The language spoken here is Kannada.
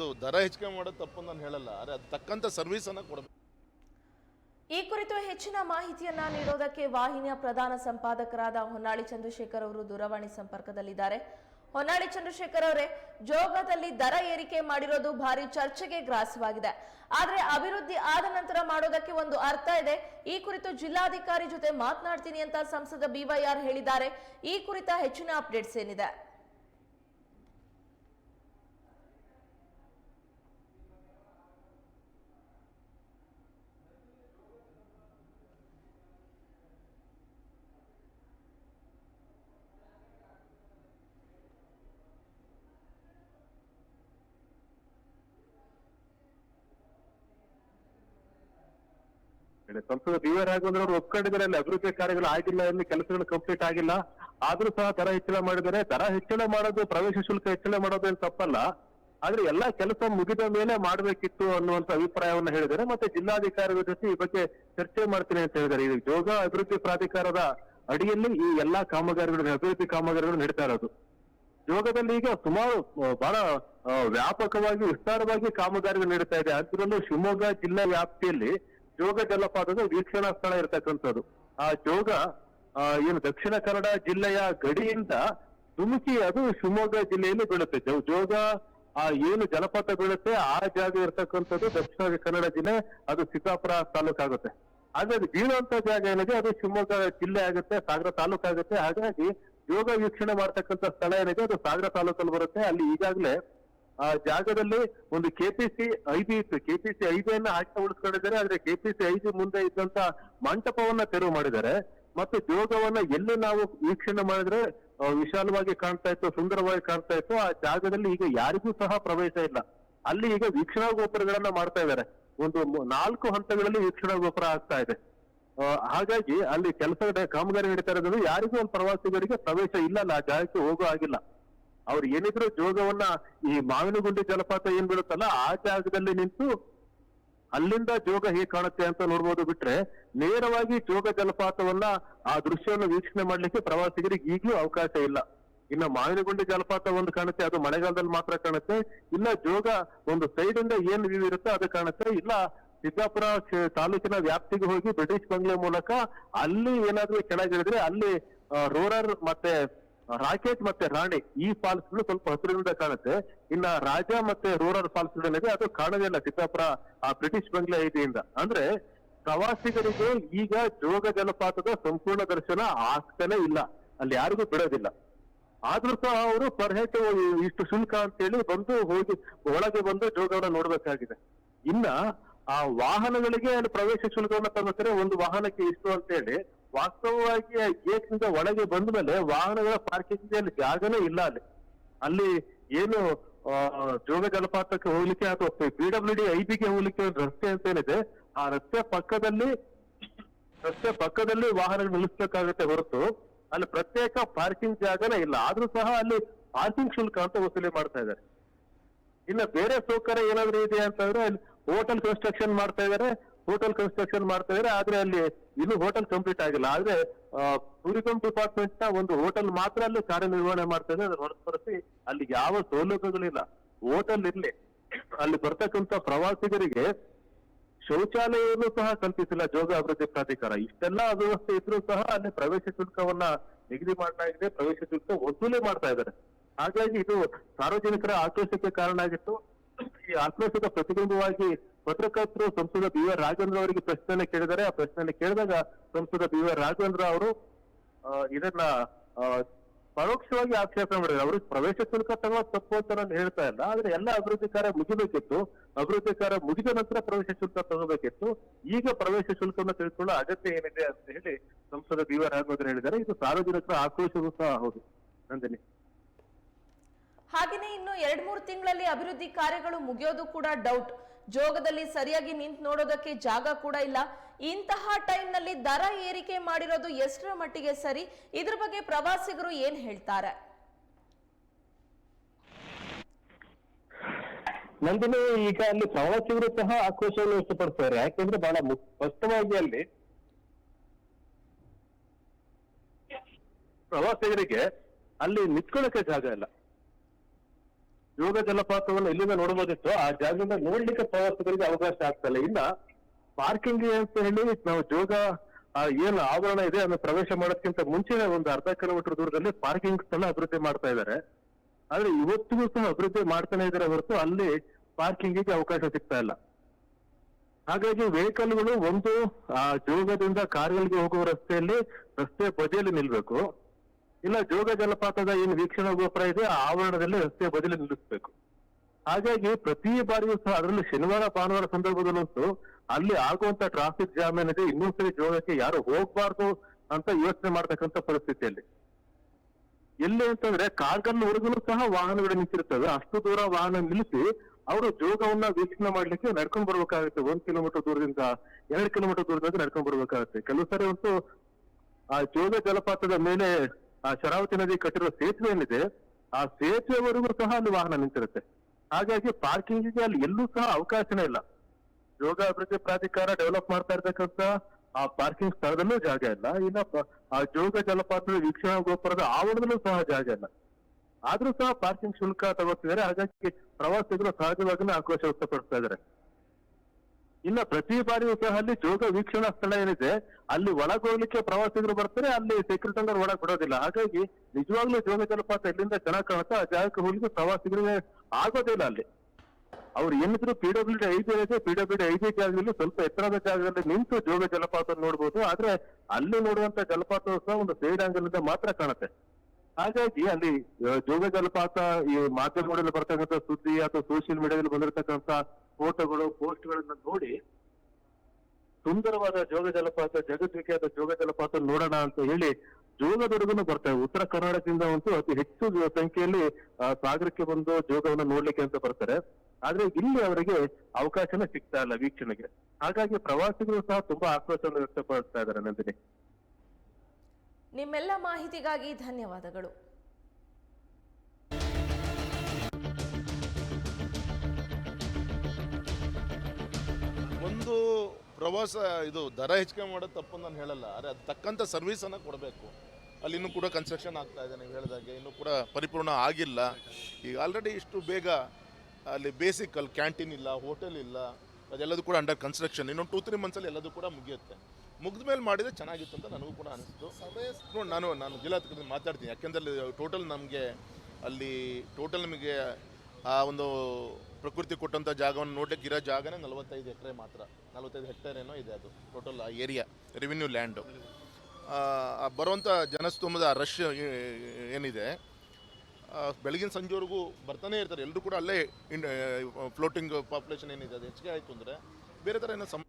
ಇದು ದರ ಹೆಚ್ಚಿಗೆ ಮಾಡೋದು ತಪ್ಪು ನಾನು ಹೇಳಲ್ಲ, ಆದರೆ ಅದು ತಕ್ಕಂಥ ಸರ್ವಿಸನ್ನು ಕೊಡಬೇಕು. ಈ ಕುರಿತು ಹೆಚ್ಚಿನ ಮಾಹಿತಿಯನ್ನ ನೀಡೋದಕ್ಕೆ ವಾಹಿನಿಯ ಪ್ರಧಾನ ಸಂಪಾದಕರಾದ ಹೊನ್ನಾಳಿ ಚಂದ್ರಶೇಖರ್ ಅವರು ದೂರವಾಣಿ ಸಂಪರ್ಕದಲ್ಲಿದ್ದಾರೆ. ಹೊನ್ನಾಳಿ ಚಂದ್ರಶೇಖರ್ ಅವರೇ, ಜೋಗದಲ್ಲಿ ದರ ಏರಿಕೆ ಮಾಡಿರೋದು ಭಾರಿ ಚರ್ಚೆಗೆ ಗ್ರಾಸವಾಗಿದೆ. ಆದ್ರೆ ಅಭಿವೃದ್ಧಿ ಆದ ನಂತರ ಮಾಡೋದಕ್ಕೆ ಒಂದು ಅರ್ಥ ಇದೆ. ಈ ಕುರಿತು ಜಿಲ್ಲಾಧಿಕಾರಿ ಜೊತೆ ಮಾತನಾಡ್ತೀನಿ ಅಂತ ಸಂಸದ ಬಿವೈಆರ್ ಹೇಳಿದ್ದಾರೆ. ಈ ಕುರಿತ ಹೆಚ್ಚಿನ ಅಪ್ಡೇಟ್ಸ್ ಏನಿದೆ? ಸಂಸದ ಬಿ ಆರ್ ರಾಘವೇಂದ್ರ ಅವರು ಒಪ್ಕೊಂಡಿದ್ದಾರೆ, ಅಲ್ಲಿ ಅಭಿವೃದ್ಧಿ ಕಾರ್ಯಗಳು ಆಗಿಲ್ಲ ಅಲ್ಲಿ ಕೆಲಸಗಳು ಕಂಪ್ಲೀಟ್ ಆಗಿಲ್ಲ. ಆದ್ರೂ ಸಹ ದರ ಹೆಚ್ಚಳ ಮಾಡಿದ್ದಾರೆ. ದರ ಹೆಚ್ಚಳ ಮಾಡೋದು ಪ್ರವೇಶ ಶುಲ್ಕ ಹೆಚ್ಚಳ ಮಾಡೋದು ಏನು ತಪ್ಪಲ್ಲ. ಆದ್ರೆ ಎಲ್ಲಾ ಕೆಲಸ ಮುಗಿದ ಮೇಲೆ ಮಾಡ್ಬೇಕಿತ್ತು ಅನ್ನುವಂತ ಅಭಿಪ್ರಾಯವನ್ನ ಹೇಳಿದ್ದಾರೆ. ಮತ್ತೆ ಜಿಲ್ಲಾಧಿಕಾರಿಗಳ ಜೊತೆ ಈ ಬಗ್ಗೆ ಚರ್ಚೆ ಮಾಡ್ತೀನಿ ಅಂತ ಹೇಳಿದ್ದಾರೆ. ಈಗ ಜೋಗ ಅಭಿವೃದ್ಧಿ ಪ್ರಾಧಿಕಾರದ ಅಡಿಯಲ್ಲಿ ಈ ಎಲ್ಲಾ ಕಾಮಗಾರಿಗಳು, ಅಭಿವೃದ್ಧಿ ಕಾಮಗಾರಿಗಳು ನಡೀತಾ ಇರೋದು. ಜೋಗದಲ್ಲಿ ಈಗ ಸುಮಾರು ಬಹಳ ವ್ಯಾಪಕವಾಗಿ ವಿಸ್ತಾರವಾಗಿ ಕಾಮಗಾರಿಗಳು ನಡೀತಾ ಇದೆ. ಅದರಲ್ಲೂ ಶಿವಮೊಗ್ಗ ಜಿಲ್ಲಾ ವ್ಯಾಪ್ತಿಯಲ್ಲಿ ಜೋಗ ಜಲಪಾತದ ವೀಕ್ಷಣಾ ಸ್ಥಳ ಇರತಕ್ಕಂಥದ್ದು. ಆ ಜೋಗ ಏನು ದಕ್ಷಿಣ ಕನ್ನಡ ಜಿಲ್ಲೆಯ ಗಡಿಯಿಂದ ಧುಮುಕಿ ಅದು ಶಿವಮೊಗ್ಗ ಜಿಲ್ಲೆಯಲ್ಲಿ ಬೀಳುತ್ತೆ. ಜೋಗ, ಆ, ಏನು ಜಲಪಾತ ಬೀಳುತ್ತೆ, ಆ ಜಾಗ ಇರತಕ್ಕಂಥದ್ದು ದಕ್ಷಿಣ ಕನ್ನಡ ಜಿಲ್ಲೆ, ಅದು ಸಿದ್ದಾಪುರ ತಾಲೂಕಾಗುತ್ತೆ ಹಾಗೆ ಅದು ಬೀಳುವಂತ ಜಾಗ ಏನಿದೆ, ಅದು ಶಿವಮೊಗ್ಗ ಜಿಲ್ಲೆ ಆಗುತ್ತೆ, ಸಾಗರ ತಾಲೂಕು ಆಗುತ್ತೆ. ಹಾಗಾಗಿ ಯೋಗ ವೀಕ್ಷಣೆ ಮಾಡ್ತಕ್ಕಂಥ ಸ್ಥಳ ಏನಿದೆ, ಅದು ಸಾಗರ ತಾಲೂಕಲ್ಲಿ ಬರುತ್ತೆ. ಅಲ್ಲಿ ಈಗಾಗಲೇ ಆ ಜಾಗದಲ್ಲಿ ಒಂದು ಕೆಪಿಸಿ ಐಬಿ ಇತ್ತು. ಕೆಪಿಸಿ ಐದನ್ನ ಹಾಕಿ ಉಳಿಸ್ಕೊಂಡಿದ್ದಾರೆ. ಆದ್ರೆ ಕೆಪಿಸಿ ಐಬಿ ಮುಂದೆ ಇದ್ದಂತ ಮಂಟಪವನ್ನ ತೆರವು ಮಾಡಿದ್ದಾರೆ. ಮತ್ತು ಜೋಗವನ್ನ ಎಲ್ಲಿ ನಾವು ವೀಕ್ಷಣೆ ಮಾಡಿದ್ರೆ ವಿಶಾಲವಾಗಿ ಕಾಣ್ತಾ ಇತ್ತು, ಸುಂದರವಾಗಿ ಕಾಣ್ತಾ ಇತ್ತು. ಆ ಜಾಗದಲ್ಲಿ ಈಗ ಯಾರಿಗೂ ಸಹ ಪ್ರವೇಶ ಇಲ್ಲ. ಅಲ್ಲಿ ಈಗ ವೀಕ್ಷಣಾ ಗೋಪುರಗಳನ್ನ ಮಾಡ್ತಾ ಇದ್ದಾರೆ. ಒಂದು ನಾಲ್ಕು ಹಂತಗಳಲ್ಲಿ ವೀಕ್ಷಣಾ ಗೋಪುರ ಆಗ್ತಾ ಇದೆ. ಹಾಗಾಗಿ ಅಲ್ಲಿ ಕೆಲಸ ಕಾಮಗಾರಿ ನಡೀತಾ ಇರೋದ್ರಿಂದ ಯಾರಿಗೂ ಒಂದು ಪ್ರವಾಸಿಗರಿಗೆ ಪ್ರವೇಶ ಇಲ್ಲ. ಆ ಜಾಗಕ್ಕೆ ಹೋಗೋ ಆಗಿಲ್ಲ ಅವ್ರು ಏನಿದ್ರು ಜೋಗವನ್ನ ಈ ಮಾವಿನಗುಂಡಿ ಜಲಪಾತ ಏನ್ ಬೀಳುತ್ತಲ್ಲ, ಆ ಜಾಗದಲ್ಲಿ ನಿಂತು ಅಲ್ಲಿಂದ ಜೋಗ ಹೇಗೆ ಕಾಣುತ್ತೆ ಅಂತ ನೋಡ್ಬೋದು ಬಿಟ್ರೆ ನೇರವಾಗಿ ಜೋಗ ಜಲಪಾತವನ್ನ ಆ ದೃಶ್ಯವನ್ನು ವೀಕ್ಷಣೆ ಮಾಡ್ಲಿಕ್ಕೆ ಪ್ರವಾಸಿಗರಿಗೆ ಈಗಲೂ ಅವಕಾಶ ಇಲ್ಲ. ಇನ್ನು ಮಾವಿನಗುಂಡಿ ಜಲಪಾತ ಒಂದು ಕಾಣುತ್ತೆ, ಅದು ಮಳೆಗಾಲದಲ್ಲಿ ಮಾತ್ರ ಕಾಣುತ್ತೆ, ಇಲ್ಲ ಜೋಗ ಒಂದು ಸೈಡ್ ಇಂದ ಏನ್ ವ್ಯೂ ಇರುತ್ತೋ ಅದು ಕಾಣುತ್ತೆ, ಇಲ್ಲ ಸಿದ್ದಾಪುರ ತಾಲೂಕಿನ ವ್ಯಾಪ್ತಿಗೆ ಹೋಗಿ ಬ್ರಿಟಿಷ್ ಬಂಗ್ಲೆ ಮೂಲಕ ಅಲ್ಲಿ ಏನಾದ್ರೂ ಕೆಳಗಿಳಿದ್ರೆ ಅಲ್ಲಿ ರೋರರ್ ಮತ್ತೆ ರಾಕೆಟ್ ಮತ್ತೆ ರಾಣಿ ಈ ಫಾಲ್ಸ್ ಸ್ವಲ್ಪ ಹತ್ತಿರದಿಂದ ಕಾಣುತ್ತೆ. ಇನ್ನ ರಾಜ ಮತ್ತೆ ರೂರಲ್ ಫಾಲ್ಸ್ ಇದೆ ಅದು ಕಾಣೋದೇ ಇಲ್ಲ. ಸಿದ್ದಾಪುರ ಆ ಬ್ರಿಟಿಷ್ ಬಂಗ್ಲೆ ಇದೆಯಿಂದ. ಅಂದ್ರೆ ಪ್ರವಾಸಿಗರಿಗೆ ಈಗ ಜೋಗ ಜಲಪಾತದ ಸಂಪೂರ್ಣ ದರ್ಶನ ಆಗ್ತಾನೆ ಇಲ್ಲ. ಅಲ್ಲಿ ಯಾರಿಗೂ ಬಿಡೋದಿಲ್ಲ. ಆದ್ರೂ ಸಹ ಅವರು ಪರ್ ಇಷ್ಟು ಶುಲ್ಕ ಅಂತೇಳಿ ಬಂದು ಹೋಗಿ ಒಳಗೆ ಬಂದು ಜೋಗವನ್ನ ನೋಡ್ಬೇಕಾಗಿದೆ. ಇನ್ನ ಆ ವಾಹನಗಳಿಗೆ ಅಲ್ಲಿ ಪ್ರವೇಶ ಶುಲ್ಕವನ್ನ ತಗೋತಾರೆ ಒಂದು ವಾಹನಕ್ಕೆ ಇಷ್ಟು ಅಂತೇಳಿ ವಾಸ್ತವವಾಗಿ ಗೇಟ್ನಿಂದ ಒಳಗೆ ಬಂದ ಮೇಲೆ ವಾಹನಗಳ ಪಾರ್ಕಿಂಗ್ ಅಲ್ಲಿ ಜಾಗನೇ ಇಲ್ಲ ಅಲ್ಲಿ. ಅಲ್ಲಿ ಏನು ಜೋಗ ಜಲಪಾತಕ್ಕೆ ಹೋಗ್ಲಿಕ್ಕೆ ಅಥವಾ ಪಿ ಡಬ್ಲ್ಯೂ ಡಿ ಐ ಬಿಗೆ ಹೋಗ್ಲಿಕ್ಕೆ ಒಂದು ರಸ್ತೆ ಅಂತ ಏನಿದೆ, ಆ ರಸ್ತೆ ಪಕ್ಕದಲ್ಲಿ ರಸ್ತೆ ಪಕ್ಕದಲ್ಲಿ ವಾಹನಗಳು ನಿಲ್ಲಿಸ್ಬೇಕಾಗುತ್ತೆ ಹೊರತು ಅಲ್ಲಿ ಪ್ರತ್ಯೇಕ ಪಾರ್ಕಿಂಗ್ ಜಾಗನೇ ಇಲ್ಲ. ಆದ್ರೂ ಸಹ ಅಲ್ಲಿ ಪಾರ್ಕಿಂಗ್ ಶುಲ್ಕ ಅಂತ ವಸೂಲಿ ಮಾಡ್ತಾ ಇದ್ದಾರೆ. ಇನ್ನ ಬೇರೆ ಸೌಕರ್ಯ ಏನಾದ್ರೂ ಇದೆ ಅಂತಂದ್ರೆ, ಅಲ್ಲಿ ಹೋಟೆಲ್ ಕನ್ಸ್ಟ್ರಕ್ಷನ್ ಮಾಡ್ತಾ ಇದಾರೆ ಹೋಟೆಲ್ ಕನ್ಸ್ಟ್ರಕ್ಷನ್ ಮಾಡ್ತಾ ಇದಾರೆ ಆದ್ರೆ ಅಲ್ಲಿ ಇನ್ನು ಹೋಟೆಲ್ ಕಂಪ್ಲೀಟ್ ಆಗಿಲ್ಲ. ಆದ್ರೆ ಟೂರಿಸಂ ಡಿಪಾರ್ಟ್ಮೆಂಟ್ನ ಒಂದು ಹೋಟೆಲ್ ಮಾತ್ರ ಅಲ್ಲಿ ಕಾರ್ಯನಿರ್ವಹಣೆ ಮಾಡ್ತಾ ಇದೆ ಅದನ್ನ ಹೊರತುಪಡಿಸಿ ಅಲ್ಲಿ ಯಾವ ಸೌಲಭ್ಯಗಳಿಲ್ಲ ಹೋಟೆಲ್ ಇರ್ಲಿ. ಅಲ್ಲಿ ಬರ್ತಕ್ಕಂತ ಪ್ರವಾಸಿಗರಿಗೆ ಶೌಚಾಲಯವನ್ನು ಸಹ ಕಲ್ಪಿಸಿಲ್ಲ ಜೋಗ ಅಭಿವೃದ್ಧಿ ಪ್ರಾಧಿಕಾರ. ಇಷ್ಟೆಲ್ಲ ಅವ್ಯವಸ್ಥೆ ಇದ್ರೂ ಸಹ ಅಲ್ಲಿ ಪ್ರವೇಶ ಶುಲ್ಕವನ್ನ ನಿಗದಿ ಇದೆ. ಪ್ರವೇಶ ಶುಲ್ಕ ವಸೂಲಿ ಮಾಡ್ತಾ ಇದ್ದಾರೆ. ಹಾಗಾಗಿ ಇದು ಸಾರ್ವಜನಿಕರ ಆಕ್ರೋಶಕ್ಕೆ ಕಾರಣ ಆಗಿತ್ತು. ಈ ಆಕ್ರೋಶದ ಪ್ರತಿಬಿಂಬವಾಗಿ ಪತ್ರಕರ್ತರು ಸಂಸದ ಬಿ ಆರ್ ರಾಘವೇಂದ್ರ ಅವರಿಗೆ ಪ್ರಶ್ನೆ ಕೇಳಿದರೆ ಆ ಪ್ರಶ್ನೆ ಕೇಳಿದಾಗ ಸಂಸದ ಬಿ ಆರ್ ರಾಘವೇಂದ್ರ ಅವರು ಇದನ್ನ ಪರೋಕ್ಷವಾಗಿ ಆಕ್ಷೇಪಣೆ ಮಾಡಿದ್ರು ಅವರು ಪ್ರವೇಶ ಶುಲ್ಕ ತಗೊಳ್ಳೋದು ತಪ್ಪು ಅಂತ ನಾನು ಹೇಳ್ತಾ ಇಲ್ಲ. ಆದ್ರೆ ಎಲ್ಲ ಅಭಿವೃದ್ಧಿ ಕಾರ್ಯ ಮುಗಿಬೇಕಿತ್ತು. ಅಭಿವೃದ್ಧಿ ಕಾರ್ಯ ಮುಗಿದ ನಂತರ ಪ್ರವೇಶ ಶುಲ್ಕ ತಗೋಬೇಕಿತ್ತು. ಈಗ ಪ್ರವೇಶ ಶುಲ್ಕವನ್ನು ತಿಳ್ಕೊಳ್ಳೋ ಅಗತ್ಯ ಏನಿದೆ ಅಂತ ಹೇಳಿ ಸಂಸದ ಬಿ ಆರ್ ರಾಘವೇಂದ್ರ ಹೇಳಿದ್ದಾರೆ. ಇದು ಸಾರ್ವಜನಿಕರ ಆಕ್ರೋಶವೂ ಸಹ ಹೌದು. ನಂದಿನಿ. ಹಾಗೆಯೇ ಇನ್ನು ಎರಡ್ ಮೂರು ತಿಂಗಳಲ್ಲಿ ಅಭಿವೃದ್ಧಿ ಕಾರ್ಯಗಳು ಮುಗಿಯೋದು ಕೂಡ ಡೌಟ್ ಜೋಗದಲ್ಲಿ ಸರಿಯಾಗಿ ನಿಂತ್ ನೋಡೋದಕ್ಕೆ ಜಾಗ ಕೂಡ ಇಲ್ಲ. ಇಂತಹ ಟೈಮ್ನಲ್ಲಿ ದರ ಏರಿಕೆ ಮಾಡಿರೋದು ಎಷ್ಟರ ಮಟ್ಟಿಗೆ ಸರಿ? ಇದ್ರ ಬಗ್ಗೆ ಪ್ರವಾಸಿಗರು ಏನ್ ಹೇಳ್ತಾರೆ? ನಂದಿನಿ, ಈಗ ಅಲ್ಲಿ ಪ್ರವಾಸಿಗರು ಸಹ ಆಕ್ರೋಶವನ್ನು ವ್ಯಕ್ತಪಡಿಸ್ತಾರೆ. ಯಾಕೆಂದ್ರೆ ಬಹಳ ಸ್ಪಷ್ಟವಾಗಿ ಅಲ್ಲಿ ಪ್ರವಾಸಿಗರಿಗೆ ಅಲ್ಲಿ ನಿಂತ್ಕೊಳ್ಳಕ್ಕೆ ಜಾಗ ಇಲ್ಲ. ಯೋಗ ಜಲಪಾತವನ್ನು ಇಲ್ಲಿಂದ ನೋಡಬಹುದಿತ್ತು. ಆ ಜಾಗದಿಂದ ನೋಡ್ಲಿಕ್ಕೆ ಪ್ರವಾಸಿಗರಿಗೆ ಅವಕಾಶ ಆಗ್ತಾ ಇಲ್ಲ. ಪಾರ್ಕಿಂಗ್ ಅಂತ ಹೇಳಿ ನಾವು ಜೋಗ ಏನು ಆವರಣ ಇದೆ ಅದನ್ನು ಪ್ರವೇಶ ಮಾಡೋದಕ್ಕಿಂತ ಮುಂಚೆನೆ ಒಂದು ಅರ್ಧ ಕಿಲೋಮೀಟರ್ ದೂರದಲ್ಲಿ ಪಾರ್ಕಿಂಗ್ ಸ್ಥಳ ಅಭಿವೃದ್ಧಿ ಮಾಡ್ತಾ ಇದ್ದಾರೆ. ಆದ್ರೆ ಇವತ್ತಿಗೂ ಸಹ ಅಭಿವೃದ್ಧಿ ಮಾಡ್ತಾನೆ ಇದ್ದಾರೆ ಹೊರತು ಅಲ್ಲಿ ಪಾರ್ಕಿಂಗಿಗೆ ಅವಕಾಶ ಸಿಗ್ತಾ ಇಲ್ಲ. ಹಾಗಾಗಿ ವೆಹಿಕಲ್ಗಳು ಒಂದು, ಆ, ಜೋಗದಿಂದ ಕಾರ್ಗಳಿಗೆ ಹೋಗುವ ರಸ್ತೆಯಲ್ಲಿ ರಸ್ತೆ ಬದಿಯಲ್ಲಿ ನಿಲ್ಬೇಕು. ಇಲ್ಲ, ಜೋಗ ಜಲಪಾತದ ಏನು ವೀಕ್ಷಣಾ ಗೋಪುರ ಇದೆ ಆವರಣದಲ್ಲಿ ರಸ್ತೆ ಬದಲಿ ನಿಲ್ಲಿಸಬೇಕು. ಹಾಗಾಗಿ ಪ್ರತಿ ಬಾರಿಯೂ ಸಹ ಅದರಲ್ಲಿ ಶನಿವಾರ, ಭಾನುವಾರ ಸಂದರ್ಭದಲ್ಲಂತೂ ಅಲ್ಲಿ ಆಗುವಂತ ಟ್ರಾಫಿಕ್ ಜಾಮ್ ಏನಿದೆ ಇನ್ನೊಂದ್ಸರಿ ಜೋಗಕ್ಕೆ ಯಾರು ಹೋಗ್ಬಾರ್ದು ಅಂತ ಯೋಚನೆ ಮಾಡ್ತಕ್ಕಂಥ ಪರಿಸ್ಥಿತಿಯಲ್ಲಿ. ಎಲ್ಲಿ ಅಂತಂದ್ರೆ ಕಾರ್ಗಲ್ವರೆಗೂ ಸಹ ವಾಹನಗಳು ನಿಂತಿರ್ತವೆ ಅಷ್ಟು ದೂರ ವಾಹನ ನಿಲ್ಲಿಸಿ ಅವರು ಜೋಗವನ್ನ ವೀಕ್ಷಣೆ ಮಾಡ್ಲಿಕ್ಕೆ ನಡ್ಕೊಂಡ್ ಬರ್ಬೇಕಾಗುತ್ತೆ. ಒಂದ್ ಕಿಲೋಮೀಟರ್ ದೂರದಿಂದ ಎರಡ್ ಕಿಲೋಮೀಟರ್ ದೂರದಿಂದ ನಡ್ಕೊಂಡ್ ಬರ್ಬೇಕಾಗುತ್ತೆ. ಕೆಲವು ಸರಿ ಅಂತೂ ಆ ಜೋಗ ಜಲಪಾತದ ಮೇಲೆ ಆ ಶರಾವತಿ ನದಿ ಕಟ್ಟಿರೋ ಸೇತುವೆ ಏನಿದೆ, ಆ ಸೇತುವೆವರೆಗೂ ಸಹ ಅಲ್ಲಿ ವಾಹನ ನಿಂತಿರುತ್ತೆ. ಹಾಗಾಗಿ ಪಾರ್ಕಿಂಗಿಗೆ ಅಲ್ಲಿ ಎಲ್ಲೂ ಸಹ ಅವಕಾಶನೇ ಇಲ್ಲ. ಯೋಗ ಅಭಿವೃದ್ಧಿ ಪ್ರಾಧಿಕಾರ ಡೆವಲಪ್ ಮಾಡ್ತಾ ಇರ್ತಕ್ಕಂತ ಆ ಪಾರ್ಕಿಂಗ್ ಸ್ಥಳದಲ್ಲೂ ಜಾಗ ಇಲ್ಲ. ಇನ್ನ ಆ ಜೋಗ ಜಲಪಾತದ ವೀಕ್ಷಣಾ ಗೋಪುರದ ಆವರಣದಲ್ಲೂ ಸಹ ಜಾಗ ಇಲ್ಲ. ಆದ್ರೂ ಸಹ ಪಾರ್ಕಿಂಗ್ ಶುಲ್ಕ ತಗೋತಿದ್ದಾರೆ. ಹಾಗಾಗಿ ಪ್ರವಾಸಿಗರು ಸಹಜವಾಗಿನೇ ಆಕ್ರೋಶ ವ್ಯಕ್ತಪಡಿಸ್ತಾ ಇದ್ದಾರೆ. ಇನ್ನ ಪ್ರತಿ ಬಾರಿಯೂ ಸಹ ಅಲ್ಲಿ ಜೋಗ ವೀಕ್ಷಣಾ ಸ್ಥಳ ಏನಿದೆ, ಅಲ್ಲಿ ಒಳಗೋಗ್ಲಿಕ್ಕೆ ಪ್ರವಾಸಿಗರು ಬರ್ತಾರೆ, ಅಲ್ಲಿ ಸೆಕ್ಯೂರಿಟಿ ಅಂಗರ್ ಒಳಗ್ ಬಿಡೋದಿಲ್ಲ ಹಾಗಾಗಿ ನಿಜವಾಗ್ಲೂ ಜೋಗ ಜಲಪಾತ ಎಲ್ಲಿಂದ ಜನ ಕಾಣುತ್ತೆ, ಆ ಜಾಗಕ್ಕೆ ಹೋಗ್ಲಿಕ್ಕೆ ಪ್ರವಾಸಿಗರಿಗೆ ಆಗೋದಿಲ್ಲ ಅಲ್ಲಿ. ಅವ್ರು ಏನಿದ್ರು ಪಿ ಡಬ್ಲ್ಯೂ ಡಿ ಐದು ಏನಿದೆ ಪಿ ಡಬ್ಲ್ಯೂ ಡಿ ಐದು ಜಾಗದಲ್ಲಿ ಸ್ವಲ್ಪ ಎತ್ತರದ ಜಾಗದಲ್ಲಿ ನಿಂತು ಜೋಗ ಜಲಪಾತ ನೋಡ್ಬೋದು, ಆದ್ರೆ ಅಲ್ಲಿ ನೋಡುವಂತ ಜಲಪಾತ ಸಹ ಒಂದು ಸೈಡ್ ಆಂಗಲ್ ಇಂದ ಮಾತ್ರ ಕಾಣುತ್ತೆ. ಹಾಗಾಗಿ ಅಲ್ಲಿ ಜೋಗ ಜಲಪಾತ ಈ ಮಾಧ್ಯಮಗಳಲ್ಲಿ ಬರ್ತಕ್ಕಂಥ ಸುದ್ದಿ ಅಥವಾ ಸೋಷಿಯಲ್ ಮೀಡಿಯಾದಲ್ಲಿ ಬಂದಿರತಕ್ಕಂತ ಫೋಟೋಗಳು ಪೋಸ್ಟ್ಗಳನ್ನ ನೋಡಿ ಸುಂದರವಾದ ಜೋಗ ಜಲಪಾತ, ಜಗದ್ವಿಖ್ಯಾತ ಜೋಗ ಜಲಪಾತ ನೋಡೋಣ ಅಂತ ಹೇಳಿ ಜೋಗದವರೆಗೂ ಬರ್ತಾರೆ ಉತ್ತರ ಕರ್ನಾಟಕದಿಂದ ಅಂತೂ ಅತಿ ಹೆಚ್ಚು ಸಂಖ್ಯೆಯಲ್ಲಿ ಸಾಗರಕ್ಕೆ ಬಂದು ಜೋಗವನ್ನು ನೋಡ್ಲಿಕ್ಕೆ ಅಂತ ಬರ್ತಾರೆ. ಆದ್ರೆ ಇಲ್ಲಿ ಅವರಿಗೆ ಅವಕಾಶನೇ ಸಿಗ್ತಾ ಇಲ್ಲ ವೀಕ್ಷಣೆಗೆ. ಹಾಗಾಗಿ ಪ್ರವಾಸಿಗರು ಸಹ ತುಂಬಾ ಆಕ್ರೋಶವನ್ನು ವ್ಯಕ್ತಪಡಿಸ್ತಾ ಇದ್ದಾರೆ ನಂದಿನಿ. ನಿಮ್ಮೆಲ್ಲ ಮಾಹಿತಿಗಾಗಿ ಧನ್ಯವಾದಗಳು. ಒಂದು ಪ್ರವಾಸ, ಇದು ದರ ಹೆಚ್ಚಿಗೆ ಮಾಡೋದು ತಪ್ಪು ನಾನು ಹೇಳಲ್ಲ. ಆದರೆ ಅದು ತಕ್ಕಂಥ ಸರ್ವಿಸನ್ನು ಕೊಡಬೇಕು. ಅಲ್ಲಿ ಇನ್ನೂ ಕೂಡ ಕನ್ಸ್ಟ್ರಕ್ಷನ್ ಆಗ್ತಾ ಇದೆ ನೀವು ಹೇಳಿದಾಗೆ. ಇನ್ನೂ ಕೂಡ ಪರಿಪೂರ್ಣ ಆಗಿಲ್ಲ. ಈಗ ಆಲ್ರೆಡಿ ಇಷ್ಟು ಬೇಗ ಅಲ್ಲಿ ಬೇಸಿಕ್ ಅಲ್ಲಿ ಕ್ಯಾಂಟೀನ್ ಇಲ್ಲ ಹೋಟೆಲ್ ಇಲ್ಲ, ಅದೆಲ್ಲದೂ ಕೂಡ ಅಂಡರ್ ಕನ್ಸ್ಟ್ರಕ್ಷನ್ ಇನ್ನೊಂದು ಟೂ ತ್ರೀ ಮಂತ್ಸಲ್ಲಿ ಎಲ್ಲದೂ ಕೂಡ ಮುಗಿಯುತ್ತೆ. ಮುಗಿದ ಮೇಲೆ ಮಾಡಿದರೆ ಚೆನ್ನಾಗಿತ್ತು ಅಂತ ನನಗೂ ಕೂಡ ಅನಿಸ್ತು. ನೋಡಿ ನಾನು ನಾನು ಜಿಲ್ಲಾಧಿಕಾರಿ ಮಾತಾಡ್ತೀನಿ. ಯಾಕೆಂದ್ರೆ ಟೋಟಲ್ ನಮಗೆ ಅಲ್ಲಿ ಟೋಟಲ್ ನಮಗೆ ಆ ಒಂದು ಪ್ರಕೃತಿ ಕೊಟ್ಟಂಥ ಜಾಗವನ್ನು ನೋಡಲಿಕ್ಕೆ ಇರೋ ಜಾಗನೇ ನಲವತ್ತೈದು ಎಕರೆ ಮಾತ್ರ. ನಲವತ್ತೈದು ಹೆಕ್ಟೇರ್ ಏನೋ ಇದೆ ಅದು ಟೋಟಲ್ ಆ ಏರಿಯಾ ರೆವಿನ್ಯೂ ಲ್ಯಾಂಡು ಬರುವಂಥ ಜನಸ್ತೋಮದ ರಶ್ ಏನಿದೆ ಬೆಳಗಿನ ಸಂಜೆವರೆಗೂ ಬರ್ತಾನೆ ಇರ್ತಾರೆ. ಎಲ್ಲರೂ ಕೂಡ ಅಲ್ಲೇ ಫ್ಲೋಟಿಂಗ್ ಪಾಪ್ಯುಲೇಷನ್ ಏನಿದೆ ಅದು ಹೆಚ್ಚಿಗೆ ಆಯಿತು ಅಂದರೆ ಬೇರೆ ಥರ ಏನೋ ಸಮ್